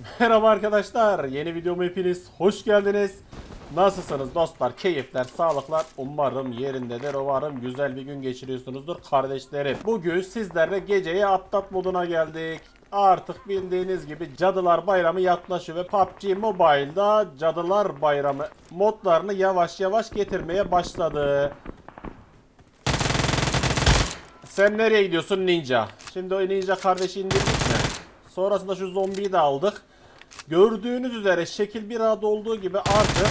Merhaba arkadaşlar. Yeni videoma hepiniz hoş geldiniz. Nasılsınız dostlar? Keyifler, sağlıklar umarım yerindedir. Umarım güzel bir gün geçiriyorsunuzdur kardeşlerim. Bugün sizlerle geceyi atlat moduna geldik. Artık bildiğiniz gibi Cadılar Bayramı yaklaşıyor ve PUBG Mobile'da Cadılar Bayramı modlarını yavaş yavaş getirmeye başladı. Sen nereye gidiyorsun ninja? Şimdi o ninja kardeşi indirdik mi? Sonrasında şu zombiyi de aldık. Gördüğünüz üzere şekil 1A'da olduğu gibi artık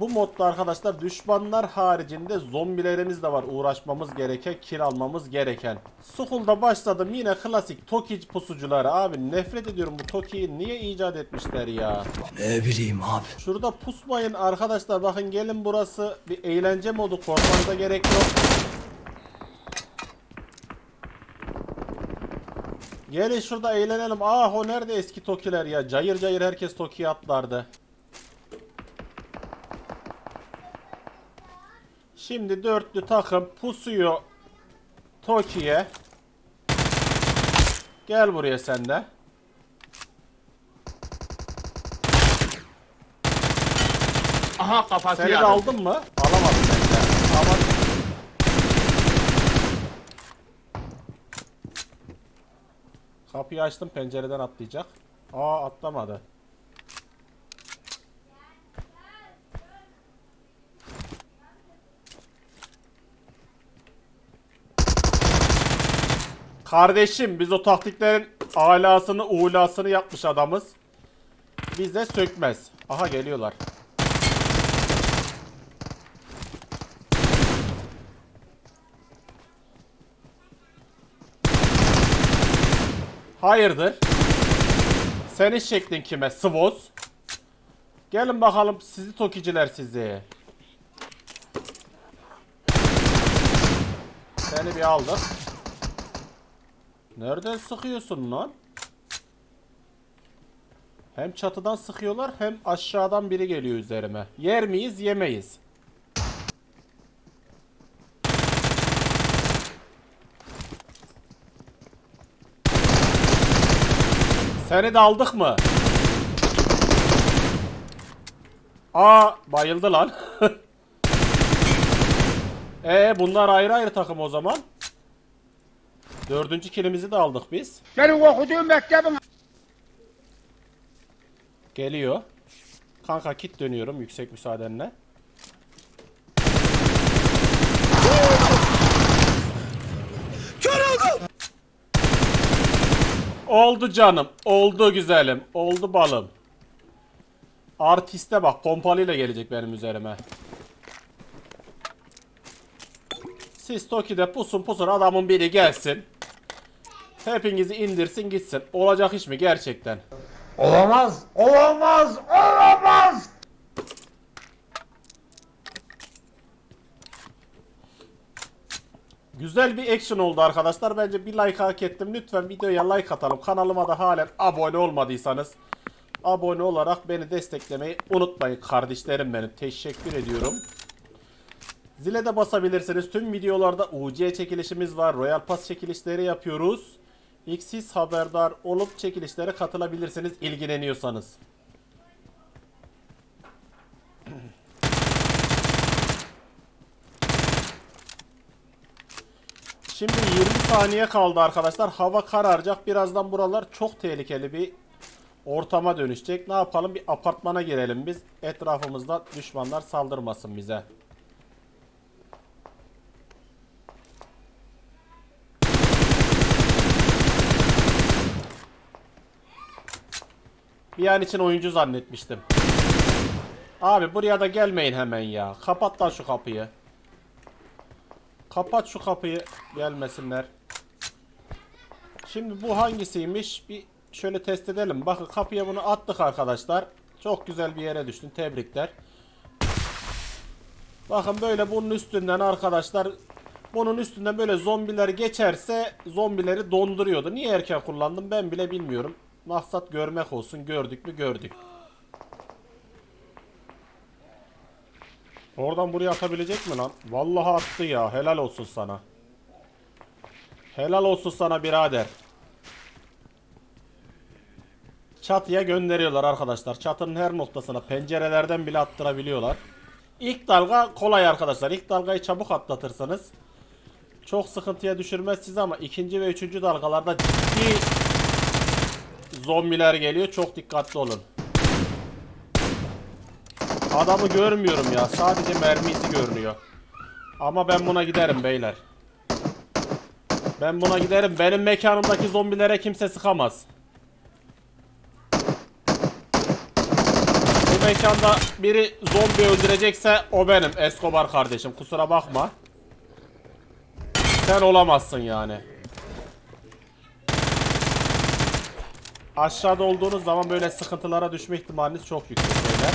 bu modda arkadaşlar düşmanlar haricinde zombilerimiz de var uğraşmamız gereken, kill almamız gereken. Skull'da başladım yine klasik Toki pusucuları abi nefret ediyorum bu Toki'yi niye icat etmişler ya. Ne bileyim abi. Şurada pusmayın arkadaşlar bakın gelin burası bir eğlence modu korkmanıza gerek yok. Gelin şurada eğlenelim. Ah o nerede eski Tokiler ya? Cayır cayır herkes Toki'ye atlardı. Şimdi dörtlü takım pusuyor Toki'ye. Gel buraya sen de. Aha kafası Seni de aldın mı? Alamadım ben de. Ama... Kapıyı açtım pencereden atlayacak. Aa atlamadı. Kardeşim biz o taktiklerin alasını ulasını yapmış adamız. Bize sökmez. Aha geliyorlar. Hayırdır? Senin şeklin kime? Svoz. Gelin bakalım sizi tokiciler sizi. Seni bir aldık. Nereden sıkıyorsun lan? Hem çatıdan sıkıyorlar hem aşağıdan biri geliyor üzerime. Yer miyiz yemeyiz. Seni de aldık mı? Aa bayıldı lan. Ee bunlar ayrı ayrı takım o zaman. Dördüncü kilimizi de aldık biz. Senin okuduğun mektebin Geliyor. Kanka kit dönüyorum yüksek müsaadenle. Oldu canım. Oldu güzelim. Oldu balım. Artiste bak pompalıyla gelecek benim üzerime. Siz Toki'de pusun pusun adamın biri gelsin. Hepinizi indirsin gitsin. Olacak iş mi gerçekten? Olamaz, olamaz, olamaz. Güzel bir action oldu arkadaşlar. Bence bir like hak ettim. Lütfen videoya like atalım. Kanalıma da halen abone olmadıysanız abone olarak beni desteklemeyi unutmayın kardeşlerim benim. Teşekkür ediyorum. Zile de basabilirsiniz. Tüm videolarda UC çekilişimiz var. Royal Pass çekilişleri yapıyoruz. İlk haberdar olup çekilişlere katılabilirsiniz ilgileniyorsanız. Şimdi 20 saniye kaldı arkadaşlar. Hava kararacak. Birazdan buralar çok tehlikeli bir ortama dönüşecek. Ne yapalım? Bir apartmana girelim biz. Etrafımızda düşmanlar saldırmasın bize. Bir an için oyuncu zannetmiştim. Abi buraya da gelmeyin hemen ya. Kapat lan şu kapıyı. Kapat şu kapıyı gelmesinler. Şimdi bu hangisiymiş? Bir şöyle test edelim. Bakın kapıya bunu attık arkadaşlar. Çok güzel bir yere düştün. Tebrikler. Bakın böyle bunun üstünden arkadaşlar bunun üstünden böyle zombiler geçerse zombileri donduruyordu. Niye erken kullandım ben bile bilmiyorum. Maksat görmek olsun. Gördük mü gördük. Oradan buraya atabilecek mi lan? Vallahi attı ya. Helal olsun sana. Helal olsun sana birader. çatıya gönderiyorlar arkadaşlar. Çatının her noktasına pencerelerden bile attırabiliyorlar. İlk dalga kolay arkadaşlar. İlk dalgayı çabuk atlatırsanız çok sıkıntıya düşürmez sizi ama ikinci ve üçüncü dalgalarda ciddi zombiler geliyor. Çok dikkatli olun. Adamı görmüyorum ya. Sadece mermisi görünüyor. Ama ben buna giderim beyler. Ben buna giderim. Benim mekanımdaki zombilere kimse sıkamaz. Bu mekanda biri zombi öldürecekse o benim. Escobar kardeşim. Kusura bakma. Sen olamazsın yani. Aşağıda olduğunuz zaman böyle sıkıntılara düşme ihtimaliniz çok yüksek beyler.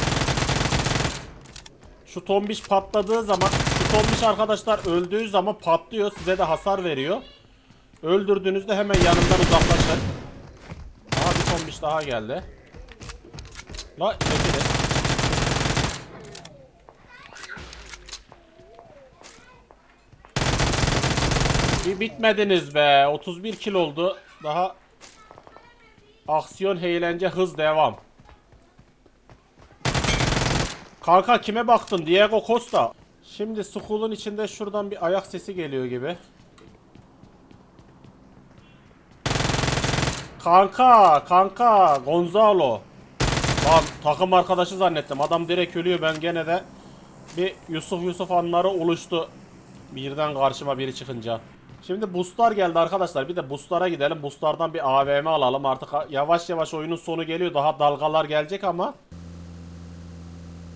Şu tombiş patladığı zaman, şu tombiş arkadaşlar öldüğü zaman patlıyor. Size de hasar veriyor. Öldürdüğünüzde hemen yanından uzaklaşın. Aha bir tombiş daha geldi. La çekilin. Bir bitmediniz be. 31 kill oldu. Daha aksiyon, eğlence, hız devam. Kanka kime baktın? Diego Costa. Şimdi school'un içinde şuradan bir ayak sesi geliyor gibi. Kanka, kanka, Gonzalo. Lan takım arkadaşı zannettim. Adam direkt ölüyor. Ben gene de bir Yusuf Yusuf anları oluştu. Birden karşıma biri çıkınca. Şimdi boostlar geldi arkadaşlar. Bir de boostlara gidelim. Boostlardan bir AVM alalım. Artık yavaş yavaş oyunun sonu geliyor. Daha dalgalar gelecek ama.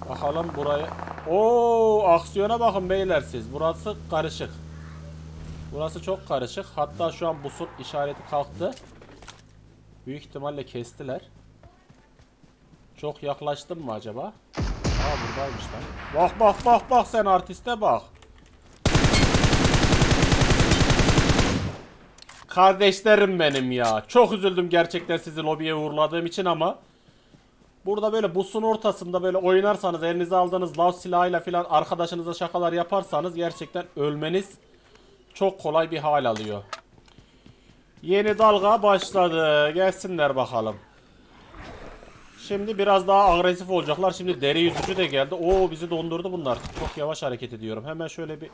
Bakalım burayı. Oo, aksiyona bakın beyler siz. Burası karışık. Burası çok karışık. Hatta şu an busut işareti kalktı. Büyük ihtimalle kestiler. Çok yaklaştım mı acaba? Aa buradaymış lan. Bak bak bak bak sen artiste bak. Kardeşlerim benim ya. Çok üzüldüm gerçekten sizi lobiye uğurladığım için ama Burada böyle busun ortasında böyle oynarsanız elinize aldığınız lav silahıyla filan arkadaşınıza şakalar yaparsanız gerçekten ölmeniz çok kolay bir hal alıyor. Yeni dalga başladı. Gelsinler bakalım. Şimdi biraz daha agresif olacaklar. Şimdi deri yüzücü de geldi. Oo bizi dondurdu bunlar. Çok yavaş hareket ediyorum. Hemen şöyle bir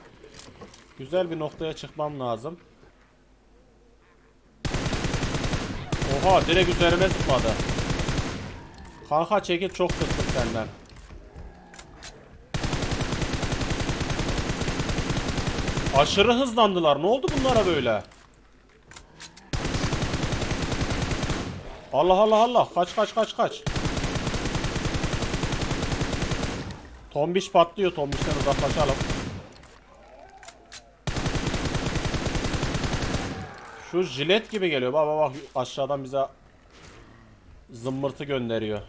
güzel bir noktaya çıkmam lazım. Oha direkt üzerime zıpladı. Kanka çekil çok kıstım senden. Aşırı hızlandılar. Ne oldu bunlara böyle? Allah Allah Allah. Kaç kaç kaç kaç. Tombiş patlıyor. Tombişten uzaklaşalım. Şu jilet gibi geliyor. Bak bak aşağıdan bize zımbırtı gönderiyor.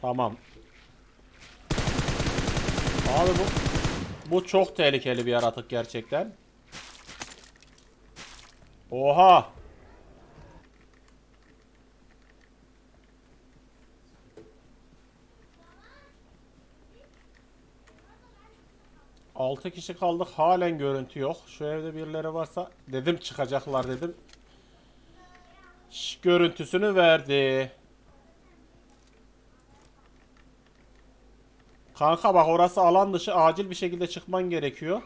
Tamam. Abi bu bu çok tehlikeli bir yaratık gerçekten. Oha! Altı kişi kaldık. Halen görüntü yok. Şu evde birileri varsa dedim çıkacaklar dedim. Şş, görüntüsünü verdi. Kanka bak orası alan dışı acil bir şekilde çıkman gerekiyor.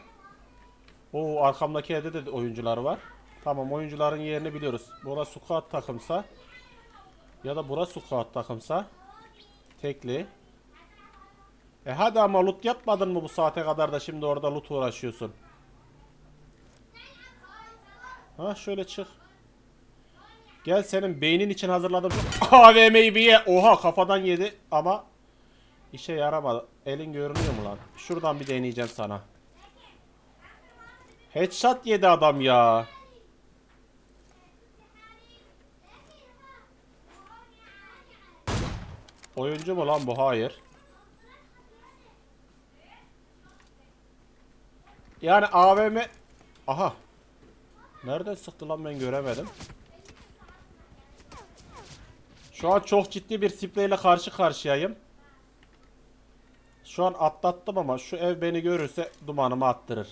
Oo arkamdaki evde de oyuncular var. Tamam oyuncuların yerini biliyoruz. Burası squad takımsa ya da burası squad takımsa tekli. E hadi ama loot yapmadın mı bu saate kadar da şimdi orada loot uğraşıyorsun. Ha şöyle çık. Gel senin beynin için hazırladım. AVM'yi bir ye. Oha kafadan yedi ama işe yaramadı. Elin görünüyor mu lan? Şuradan bir deneyeceğim sana. Headshot yedi adam ya. Oyuncu mu lan bu? Hayır. Yani AVM... Aha. Nereden sıktı lan ben göremedim. Şu an çok ciddi bir spreyle karşı karşıyayım. Şu an atlattım ama şu ev beni görürse dumanımı attırır.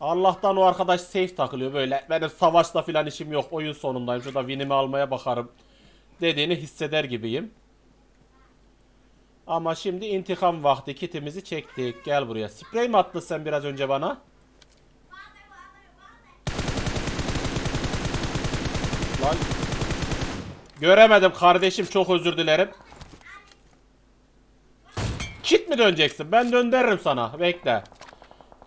Allah'tan o arkadaş safe takılıyor böyle. Benim savaşla filan işim yok. Oyun sonundayım. Şurada winimi almaya bakarım. Dediğini hisseder gibiyim. Ama şimdi intikam vakti. Kitimizi çektik. Gel buraya. Sprey mi attın sen biraz önce bana? Lan. Göremedim kardeşim. Çok özür dilerim. Kit mi döneceksin? Ben döndürürüm sana. Bekle.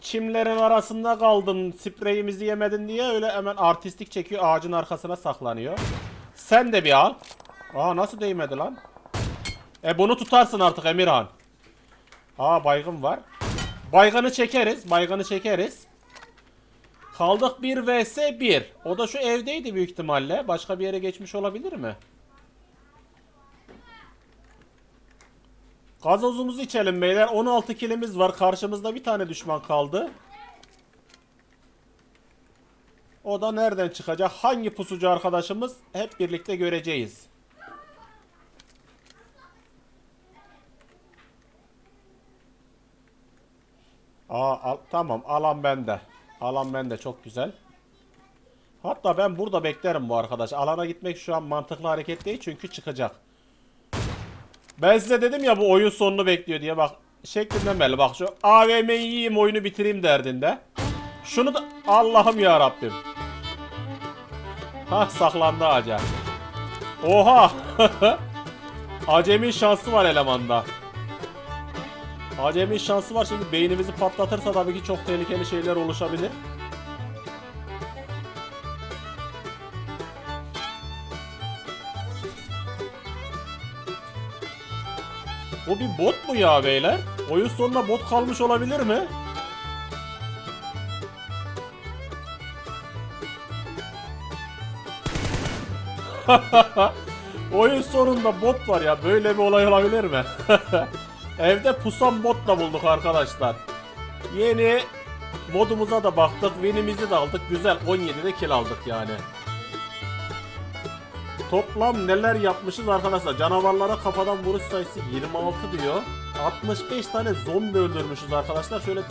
Çimlerin arasında kaldın. Spreyimizi yemedin diye öyle hemen artistik çekiyor. Ağacın arkasına saklanıyor. Sen de bir al. Aa nasıl değmedi lan? E bunu tutarsın artık Emirhan. Aa baygın var. Baygını çekeriz. Baygını çekeriz. Kaldık 1 vs 1. O da şu evdeydi büyük ihtimalle. Başka bir yere geçmiş olabilir mi? Gazozumuzu içelim beyler. 16 kilimiz var. Karşımızda bir tane düşman kaldı. O da nereden çıkacak? Hangi pusucu arkadaşımız? Hep birlikte göreceğiz. Aa, al- tamam alan bende. Alan bende çok güzel. Hatta ben burada beklerim bu arkadaş. Alana gitmek şu an mantıklı hareket değil çünkü çıkacak. Ben size dedim ya bu oyun sonunu bekliyor diye bak şeklinden belli bak şu AVM'yi yiyeyim oyunu bitireyim derdinde. Şunu da Allah'ım ya Rabbim. Ha saklandı ağaca. Oha. Acemin şansı var elemanda. Acemin şansı var şimdi beynimizi patlatırsa tabii ki çok tehlikeli şeyler oluşabilir. O bir bot mu ya beyler? Oyun sonuna bot kalmış olabilir mi? Oyun sonunda bot var ya böyle bir olay olabilir mi? Evde pusan botla bulduk arkadaşlar. Yeni modumuza da baktık, winimizi de aldık. Güzel 17'de kill aldık yani. Toplam neler yapmışız arkadaşlar? Canavarlara kafadan vuruş sayısı 26 diyor. 65 tane zombi öldürmüşüz arkadaşlar. Şöyle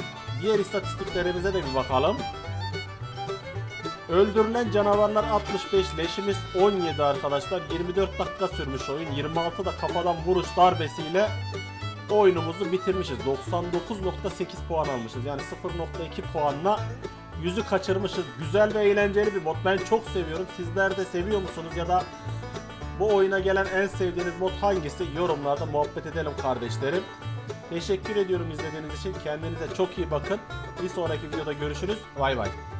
diğer istatistiklerimize de bir bakalım. Öldürülen canavarlar 65, leşimiz 17 arkadaşlar. 24 dakika sürmüş oyun. 26 da kafadan vuruş darbesiyle oyunumuzu bitirmişiz. 99.8 puan almışız. Yani 0.2 puanla yüzü kaçırmışız. Güzel ve eğlenceli bir mod. Ben çok seviyorum. Sizler de seviyor musunuz ya da bu oyuna gelen en sevdiğiniz mod hangisi? Yorumlarda muhabbet edelim kardeşlerim. Teşekkür ediyorum izlediğiniz için. Kendinize çok iyi bakın. Bir sonraki videoda görüşürüz. Bay bay.